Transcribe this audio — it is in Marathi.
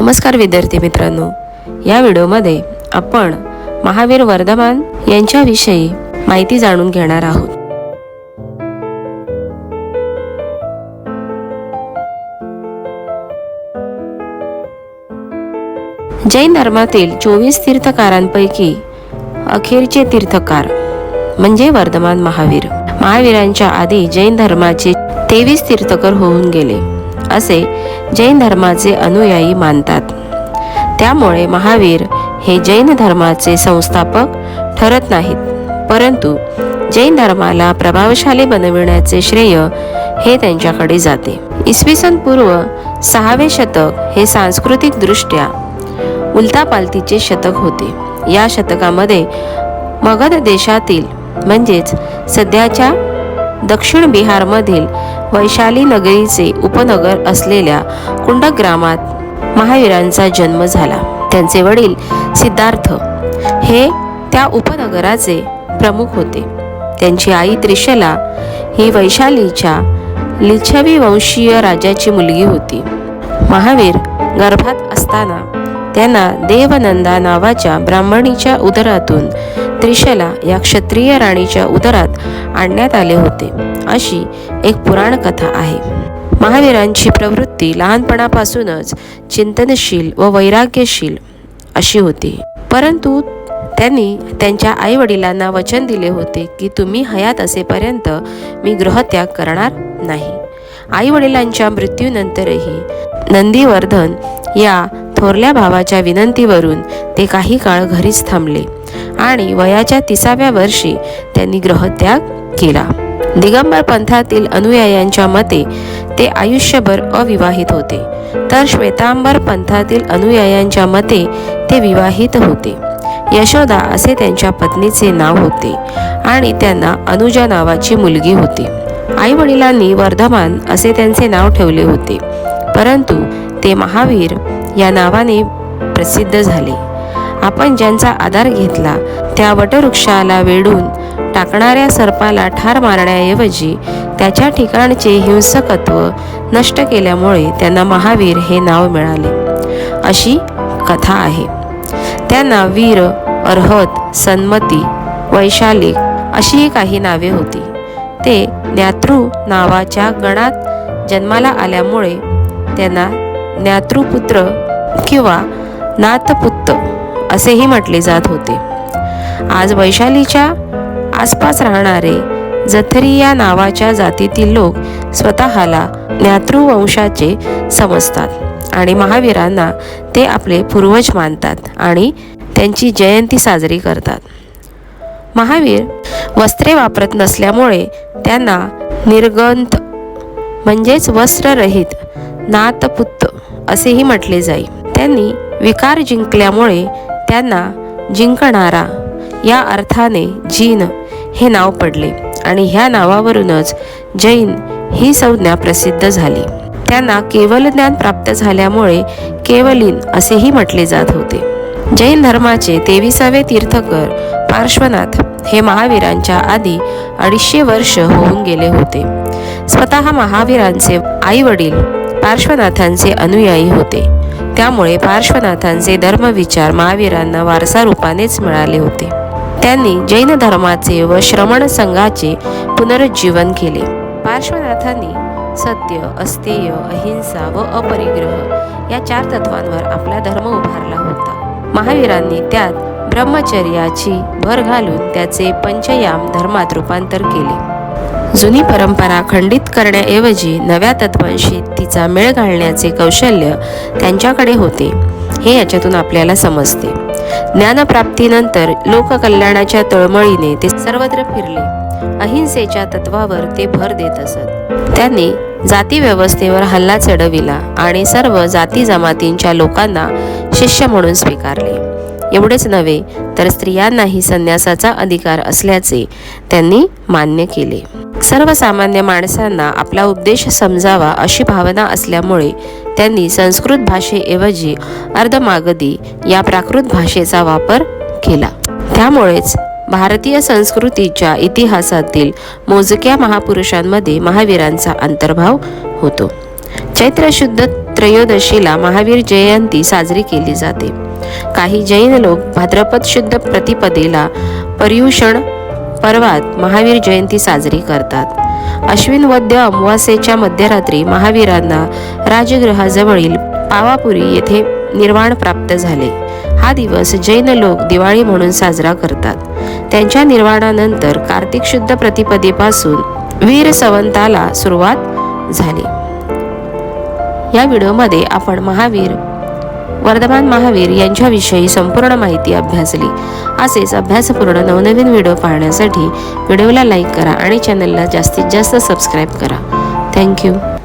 नमस्कार विद्यार्थी मित्रांनो. या व्हिडिओमध्ये आपण महावीर वर्धमान यांच्याविषयी माहिती जाणून घेणार आहोत. जैन धर्मातील चोवीस तीर्थकारांपैकी अखेरचे तीर्थकार म्हणजे वर्धमान महावीर. महावीरांच्या आधी जैन धर्माचे तेवीस तीर्थकर होऊन गेले. असे जैन धर्माचे अनुयायी मानतात. त्यामुळे महावीर हे जैन धर्माचे संस्थापक ठरत नाहीत. परंतु जैन धर्माला प्रभावशाली बनविण्याचे श्रेय हे त्यांच्याकडे जाते. इसवी सन पूर्व सहावे शतक हे सांस्कृतिक दृष्ट्या उलतापालतीचे शतक होते. या शतकामध्ये मगध देशातील म्हणजेच सध्याच्या दक्षिण बिहारमधील वैशाली नगरीचे उपनगर असलेल्या कुंडक ग्रामात महावीरांचा जन्म झाला. त्यांचे वडील सिद्धार्थ हे त्या उपनगराचे प्रमुख होते. त्यांची आई त्रिशला ही वैशालीच्या लिच्छवी वंशीय राजाची मुलगी होती. महावीर गर्भात असताना त्यांना देवनंदा नावाच्या ब्राह्मणीच्या उदरातून त्रिशला या क्षत्रिय राणीच्या उदरात आणण्यात आले होते. अशी एक पुराण कथा आहे. महावीरांची प्रवृत्ती लहानपणापासूनच चिंतनशील व वैराग्यशील अशी होती. परंतु त्यांनी त्यांच्या आईवडिलांना वचन दिले होते की तुम्ही हयात असेपर्यंत मी गृहत्याग करणार नाही. आईवडिलांच्या मृत्यूनंतरही नंदीवर्धन या थोरल्या भावाच्या विनंतीवरून ते काही काळ घरीच थांबले. आणि वयाच्या तिसाव्या वर्षी त्यांनी ग्रहत्याग केला. दिगंबर पंथातील अनुयायांच्या मते ते आयुष्यभर अविवाहित होते. तर श्वेतांबर पंथातील अनुयायांच्या मते ते विवाहित होते. यशोदा असे त्यांच्या पत्नीचे नाव होते आणि त्यांना अनुजा नावाची मुलगी होती. आई वडिलांनी वर्धमान असे त्यांचे नाव ठेवले होते. परंतु ते महावीर या नावाने प्रसिद्ध झाले. आपण ज्यांचा आधार घेतला त्या वटवृक्षाला वेढून टाकणाऱ्या सर्पाला ठार मारण्याऐवजी त्याच्या ठिकाणचे हिंसकत्व नष्ट केल्यामुळे त्यांना महावीर हे नाव मिळाले. अशी कथा आहे. त्यांना वीर अर्हत सन्मती वैशालिक अशी काही नावे होती. ते ज्ञातृ नावाच्या गणात जन्माला आल्यामुळे त्यांना ज्ञातृपुत्र किंवा नातपुत्त असेही म्हटले जात होते. आज वैशालीच्या आसपास राहणारे जथरी या नावाच्या जातीतील लोक स्वतःला ज्ञातृवंशाचे समजतात आणि महावीरांना ते आपले पूर्वज मानतात आणि त्यांची जयंती साजरी करतात. महावीर वस्त्रे वापरत नसल्यामुळे त्यांना निर्गंत म्हणजेच वस्त्ररहित नातपुत्त असेही म्हटले जाई. त्यांनी विकार जिंकल्यामुळे त्यांना जिंकणारा या अर्थाने जीन हे नाव पडले आणि ह्या नावावरूनच जैन ही संज्ञा प्रसिद्ध झाली. त्यांना केवल ज्ञान प्राप्त झाल्यामुळे केवलीन असेही म्हटले जात होते. जैन धर्माचे तेविसावे तीर्थकर पार्श्वनाथ हे महावीरांच्या आधी अडीचशे वर्ष होऊन गेले होते. स्वतः महावीरांचे आई वडील पार्श्वनाथांचे अनुयायी होते. त्यामुळे पार्श्वनाथांचे धर्मविचार महावीरांना वारसा रूपानेच मिळाले होते. त्यांनी जैन धर्माचे व श्रमण संघाचे पुनरुज्जीवन केले. पार्श्वनाथांनी सत्य अस्तेय अहिंसा व अपरिग्रह या चार तत्वांवर आपला धर्म उभारला होता. महावीरांनी त्यात ब्रह्मचर्याची भर घालून त्याचे पंचयाम धर्मात रूपांतर केले. जुनी परंपरा खंडित करण्याऐवजी नव्या तत्वांशी तिचा मेळ घालण्याचे कौशल्य त्यांच्याकडे होते. हे याच्यातून आपल्याला समजते. ज्ञानप्राप्तीनंतर लोककल्याणाच्या तळमळीने ते सर्वत्र फिरले. अहिंसेच्या तत्वावर ते भर देत असत. त्यांनी जाती व्यवस्थेवर हल्ला चढविला आणि सर्व जाती जमातींच्या लोकांना शिष्य म्हणून स्वीकारले. एवढेच नव्हे तर स्त्रियांनाही संन्यासाचा अधिकार असल्याचे त्यांनी मान्य केले. सर्वसामान्य माणसांना आपला उपदेश समजावा अशी भावना असल्यामुळे त्यांनी संस्कृत भाषेऐवजी अर्धमागधी या प्राकृत भाषेचा वापर केला. त्यामुळेच भारतीय संस्कृतीच्या इतिहासातील मोजक्या महापुरुषांमध्ये महावीरांचा अंतर्भाव होतो. चैत्र शुद्ध त्रयोदशीला महावीर जयंती साजरी केली जाते. काही जैन लोक भाद्रपद शुद्ध प्रतिपदेला पर्युषण पर्वात महावीर जयंती साजरी करतात. अश्विन वद्य अमावास्येच्या मध्यरात्री महावीरांना राजगृहाजवळील पावापुरी येथे निर्वाण प्राप्त झाले. हा दिवस जैन लोक दिवाळी म्हणून साजरा करतात. त्यांच्या निर्वाणानंतर कार्तिक शुद्ध प्रतिपदेपासून वीर संवंताला सुरुवात झाली. या व्हिडिओमध्ये आपण महावीर वर्धमान महावीर यांच्याविषयी संपूर्ण माहिती अभ्यासली. असेच अभ्यासपूर्ण नवनवीन व्हिडिओ पाहण्यासाठी व्हिडिओला लाईक करा आणि चॅनलला जास्तीत जास्त सबस्क्राईब करा. थँक्यू.